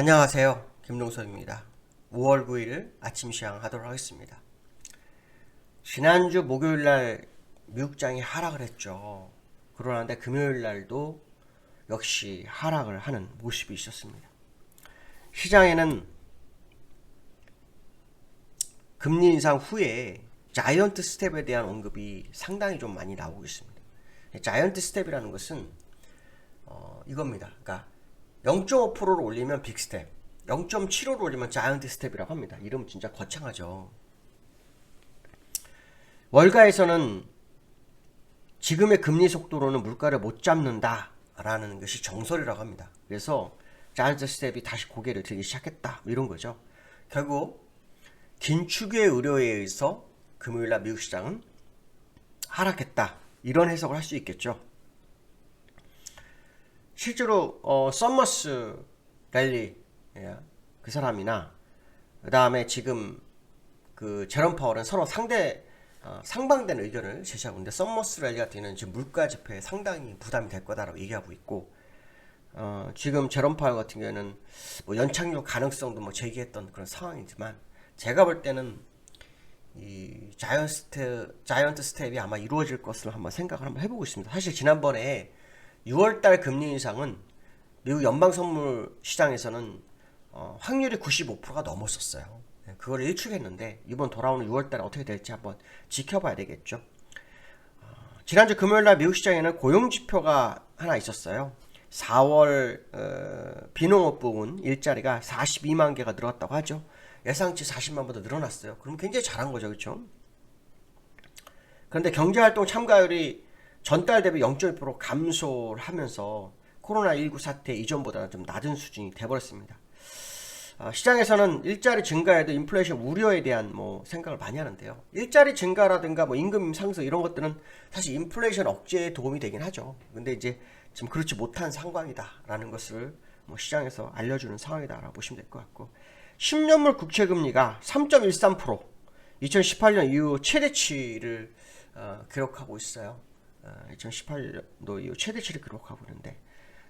안녕하세요. 김동석입니다. 5월 9일 아침 시황 하도록 하겠습니다. 지난주 목요일 날 미국장이 하락을 했죠. 그러는데 금요일 날도 역시 하락을 하는 모습이 있었습니다. 시장에는 금리 인상 후에 자이언트 스텝에 대한 언급이 상당히 좀 많이 나오고 있습니다. 자이언트 스텝이라는 것은 어, 이겁니다. 그러니까 0.5%를 올리면 빅 스텝, 0.75를 올리면 자이언트 스텝이라고 합니다. 이름 진짜 거창하죠. 월가에서는 지금의 금리 속도로는 물가를 못 잡는다 라는 것이 정설이라고 합니다. 그래서 자이언트 스텝이 다시 고개를 들기 시작했다 뭐 이런 거죠. 결국 긴축의 의료에 의해서 금요일날 미국 시장은 하락했다 이런 해석을 할 수 있겠죠. 실제로 어, 썸머스 랠리 예, 그 사람이나 그 다음에 지금 그 제롬 파월은 서로 상대 어, 상반된 의견을 제시하고 있는데 썸머스 랠리 같은 경우는 지금 물가 지표에 상당히 부담이 될 거다라고 얘기하고 있고 어, 지금 제롬 파월 같은 경우에는 뭐 연착륙 가능성도 뭐 제기했던 그런 상황이지만 제가 볼 때는 이 자이언트 스텝, 자이언트 스텝이 아마 이루어질 것을 한번 생각을 한번 해보고 있습니다. 사실 지난번에 6월달 금리 인상은 미국 연방 선물 시장에서는 어, 확률이 95%가 넘었었어요. 네, 그걸 일축했는데 이번 돌아오는 6월달에 어떻게 될지 한번 지켜봐야 되겠죠. 어, 지난주 금요일날 미국 시장에는 고용 지표가 하나 있었어요. 4월 어, 비농업 부분 일자리가 42만 개가 늘었다고 하죠. 예상치 40만보다 늘어났어요. 그럼 굉장히 잘한 거죠, 그렇죠? 그런데 경제활동 참가율이 전달 대비 0.1% 감소를 하면서 코로나19 사태 이전보다는 좀 낮은 수준이 돼버렸습니다. 어, 시장에서는 일자리 증가에도 인플레이션 우려에 대한 뭐 생각을 많이 하는데요. 일자리 증가라든가 뭐 임금 상승 이런 것들은 사실 인플레이션 억제에 도움이 되긴 하죠. 근데 이제 지금 그렇지 못한 상황이다라는 것을 뭐 시장에서 알려주는 상황이다라고 보시면 될 것 같고 10년물 국채 금리가 3.13% 2018년 이후 최대치를 어, 기록하고 있어요. 어, 2018년도 이후 최대치를 기록하고 있는데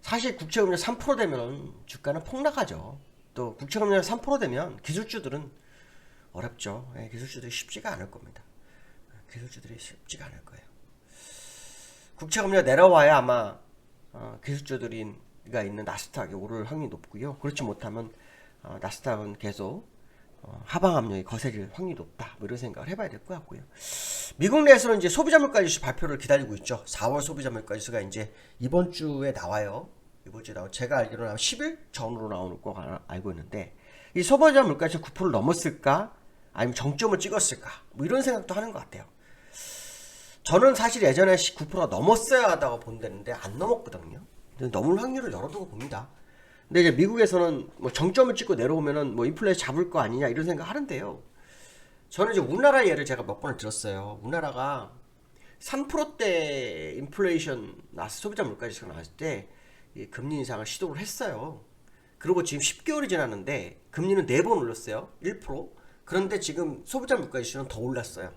사실 국채 금리 3% 되면 주가는 폭락하죠. 또 국채 금리가 3% 되면 기술주들은 어렵죠. 예, 기술주들이 쉽지가 않을 겁니다. 기술주들이 쉽지가 않을 거예요. 국채 금리가 내려와야 아마 어, 기술주들이가 있는 나스닥이 오를 확률이 높고요. 그렇지 못하면 어, 나스닥은 계속 어, 하방 압력이 거세질 확률이 높다. 뭐 이런 생각을 해봐야 될 것 같고요. 미국 내에서는 이제 소비자 물가 지수 발표를 기다리고 있죠. 4월 소비자 물가 지수가 이제 이번 주에 나와요. 이번 주에 나와. 제가 알기로는 10일 전으로 나오는 거 알고 있는데 이 소비자 물가 지수 9% 넘었을까? 아니면 정점을 찍었을까? 뭐 이런 생각도 하는 것 같아요. 저는 사실 예전에 9%가 넘었어야 하다고 본다는데 안 넘었거든요. 넘을 확률을 열어두고 봅니다. 근데 이제 미국에서는 뭐 정점을 찍고 내려오면은 뭐 인플레이션 잡을 거 아니냐 이런 생각 하는데요. 저는 이제 우리나라 예를 제가 몇 번을 들었어요. 우리나라가 3%대 인플레이션 나스 소비자 물가 지수가 나왔을 때 금리 인상을 시도를 했어요. 그리고 지금 10개월이 지났는데 금리는 4번 올렸어요. 1%. 그런데 지금 소비자 물가 지수는 더 올랐어요.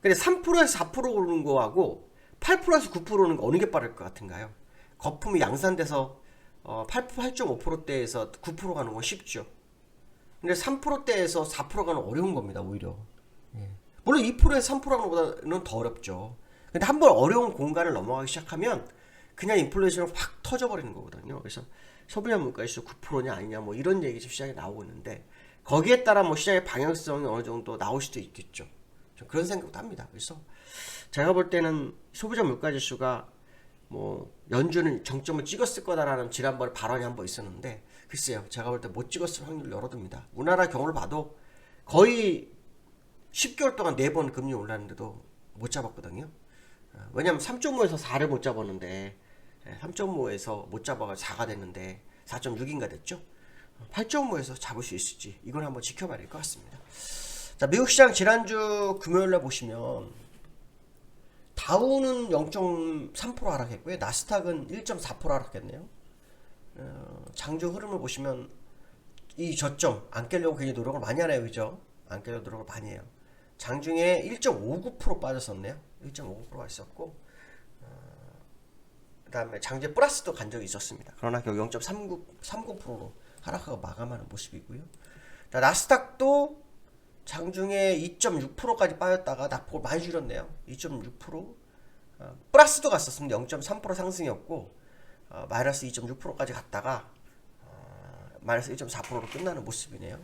근데 3%에서 4% 오르는 거하고 8%에서 9% 오르는 거 어느 게 빠를 것 같은가요? 거품이 양산돼서 어, 8, 8.5%대에서 9% 가는 건 쉽죠. 근데 3%대에서 4% 가는 어려운 겁니다, 오히려. 예. 물론 2%에서 3% 가는 것보다는 더 어렵죠. 근데 한 번 어려운 공간을 넘어가기 시작하면 그냥 인플레이션은 확 터져버리는 거거든요. 그래서 소비자 물가지수 9%냐 아니냐 뭐 이런 얘기 지금 시장에 나오고 있는데 거기에 따라 뭐 시장의 방향성이 어느 정도 나올 수도 있겠죠. 그런 생각도 합니다. 그래서 제가 볼 때는 소비자 물가지수가 뭐 연준은 정점을 찍었을 거다라는 지난번에 발언이 한 번 있었는데 글쎄요 제가 볼 때 못 찍었을 확률을 열어둡니다. 우리나라 경우를 봐도 거의 10개월 동안 4번 금리 올랐는데도 못 잡았거든요. 어, 왜냐면 3.5에서 4를 못 잡았는데 3.5에서 못 잡아가 4가 됐는데 4.6인가 됐죠? 8.5에서 잡을 수 있을지 이걸 한번 지켜봐야 될 것 같습니다. 자 미국 시장 지난주 금요일날 보시면 다우는 0.3% 하락했고요. 나스닥은 1.4% 하락했네요. 어, 장주 흐름을 보시면 이 저점 안 깨려고 굉장히 노력을 많이 하네요. 그죠? 안 깨려고 노력을 많이 해요. 장중에 1.59% 빠졌었네요. 1.59%가 있었고 어, 그 다음에 장제 플러스도 간 적이 있었습니다. 그러나 결국 0.39, 30%로 하락하고 마감하는 모습이고요. 자, 나스닥도 장중에 2.6%까지 빠졌다가 낙폭을 많이 줄였네요. 2.6% 어, 플러스도 갔었습니다. 0.3% 상승이었고 어, 마이너스 2.6%까지 갔다가 어, 마이너스 1.4%로 끝나는 모습이네요.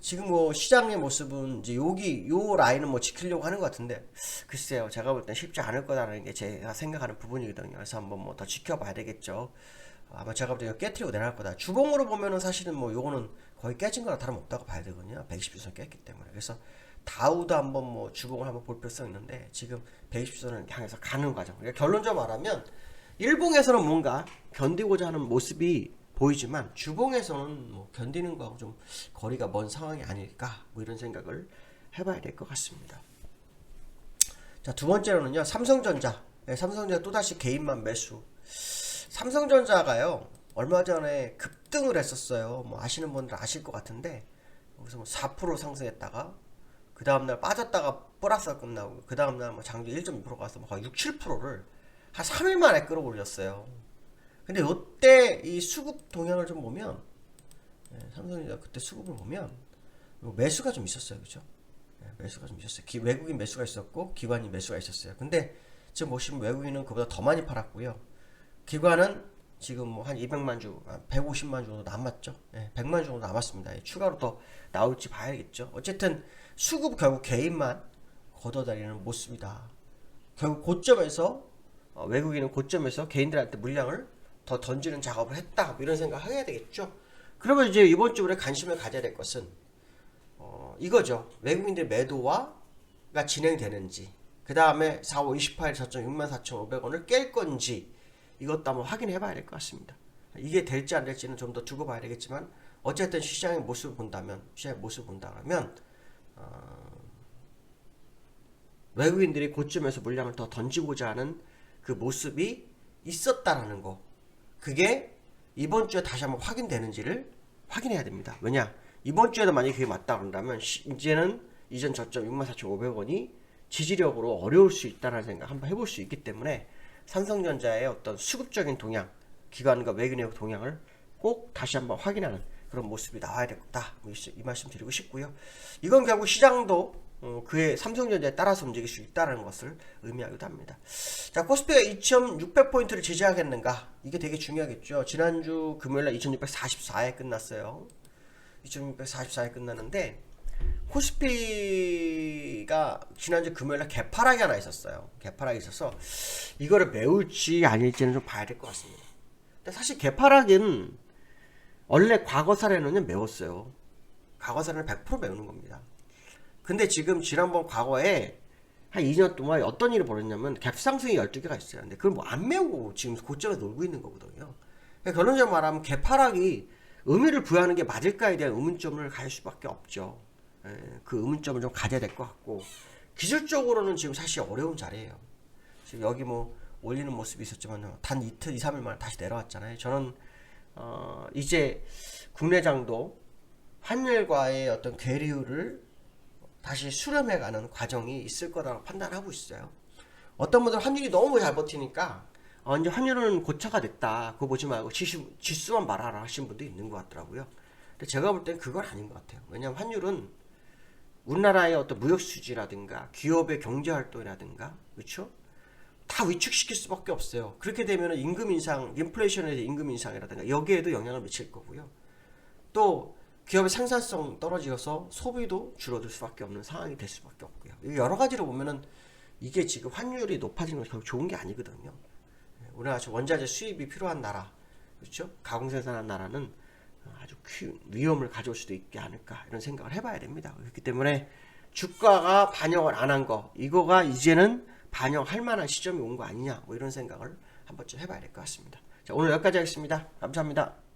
지금 뭐 시장의 모습은 이제 여기 요 라인은 뭐 지키려고 하는 것 같은데 글쎄요 제가 볼 땐 쉽지 않을 거다라는 게 제가 생각하는 부분이거든요 그래서 한번 뭐 더 지켜봐야 되겠죠 아마 제가 볼 때 깨트리고 내려갈 거다 주봉으로 보면은 사실은 뭐 요거는 거의 깨진 거랑 다름없다고 봐야 되거든요. 120주선 깼기 때문에. 그래서 다우도 한번 뭐 주봉을 한번 볼 필요성 있는데 지금 120주선을 향해서 가는 과정. 그러니까 결론적으로 말하면 일봉에서는 뭔가 견디고자 하는 모습이 보이지만 주봉에서는 뭐 견디는 거하고 좀 거리가 먼 상황이 아닐까 뭐 이런 생각을 해봐야 될 것 같습니다. 자 두 번째로는요. 삼성전자. 네, 삼성전자 또 다시 개인만 매수. 삼성전자가요 얼마 전에 급등을 했었어요. 뭐 아시는 분들 아실 것 같은데 여기서 뭐4% 상승했다가 그 다음날 빠졌다가 플러스가 끝나고 그 다음날 뭐 장중 1.2% 가서 뭐 거의 6, 7%를 한 3일 만에 끌어올렸어요. 근데 이때 이 수급 동향을 좀 보면 예, 삼성전자 그때 수급을 보면 뭐 매수가 좀 있었어요, 그죠? 예, 매수가 좀 있었어요. 기, 외국인 매수가 있었고 기관인 매수가 있었어요. 근데 지금 보시면 외국인은 그보다 더 많이 팔았고요. 기관은 지금 뭐 한 200만 주, 150만 주 정도 남았죠. 예, 100만 주 정도 남았습니다. 예, 추가로 더 나올지 봐야겠죠. 어쨌든 수급 결국 개인만 걷어다니는 모습이다. 결국 고점에서 어, 외국인은 고점에서 개인들한테 물량을 더 던지는 작업을 했다. 뭐 이런 생각 해야 되겠죠. 그러면 이제 이번 주 우리 관심을 가져야 될 것은 어, 이거죠. 외국인들 매도와가 진행되는지, 그 다음에 4월 28일 저점 64,500원을 깰 건지 이것도 한번 확인해 봐야 될 것 같습니다. 이게 될지 안 될지는 좀 더 두고 봐야 되겠지만 어쨌든 시장의 모습을 본다면 시장의 모습을 본다면 어, 외국인들이 고점에서 물량을 더 던지고자 하는 그 모습이 있었다라는 거 그게 이번 주에 다시 한번 확인되는지를 확인해야 됩니다. 왜냐? 이번 주에도 만약에 그게 맞다 그런다면 시- 이제는 이전 저점 64,500원이 지지력으로 어려울 수 있다는 생각 한번 해볼 수 있기 때문에 삼성전자의 어떤 수급적인 동향, 기관과 외국인의 동향을 꼭 다시 한번 확인하는 그런 모습이 나와야 될 거다. 뭐이 이 말씀 드리고 싶고요. 이건 결국 시장도 어, 그의 삼성전자에 따라서 움직일 수 있다는 것을 의미하기도 합니다. 자, 코스피가 2,600포인트를 지지하겠는가? 이게 되게 중요하겠죠. 지난주 금요일날 2,644에 끝났어요. 2,644에 끝났는데, 코스피가 지난주 금요일날 개파락이 하나 있었어요. 개파락이 있어서, 이거를 메울지 아닐지는 좀 봐야 될 것 같습니다. 근데 사실 개파락은 원래 과거 사례는 메웠어요. 과거 사례는 100% 메우는 겁니다. 근데 지금 지난번 과거에 한 2년 동안 어떤 일이 벌어졌냐면 갭상승이 12개가 있어요. 근데 그걸 뭐 안 메우고 지금 고점에 놀고 있는 거거든요. 그러니까 결론적으로 말하면 개파락이 의미를 부여하는 게 맞을까에 대한 의문점을 가질 수밖에 없죠. 예, 그 의문점을 좀 가져야 될 것 같고 기술적으로는 지금 사실 어려운 자리예요. 지금 여기 뭐 올리는 모습이 있었지만 단 이틀, 2, 3일 만에 다시 내려왔잖아요. 저는 어, 이제 국내장도 환율과의 어떤 괴리를 다시 수렴해가는 과정이 있을 거라고 판단하고 있어요. 어떤 분들은 환율이 너무 잘 버티니까 어, 이제 환율은 고차가 됐다. 그거 보지 말고 지수, 지수만 말하라 하신 분도 있는 것 같더라고요. 근데 제가 볼 땐 그건 아닌 것 같아요. 왜냐하면 환율은 우리나라의 어떤 무역 수지라든가 기업의 경제 활동이라든가 그렇죠? 다 위축시킬 수밖에 없어요. 그렇게 되면 임금 인상, 인플레이션에 대한 임금 인상이라든가 여기에도 영향을 미칠 거고요. 또 기업의 생산성 떨어져서 소비도 줄어들 수밖에 없는 상황이 될 수밖에 없고요. 이 여러 가지로 보면은 이게 지금 환율이 높아지는 건 결국 좋은 게 아니거든요. 우리나라 원자재 수입이 필요한 나라, 그렇죠? 가공 생산한 나라는 아주 큰 위험을 가져올 수도 있지 않을까 이런 생각을 해봐야 됩니다. 그렇기 때문에 주가가 반영을 안 한 거, 이거가 이제는 반영할 만한 시점이 온 거 아니냐, 뭐 이런 생각을 한 번쯤 해봐야 될 것 같습니다. 자, 오늘 여기까지 하겠습니다. 감사합니다.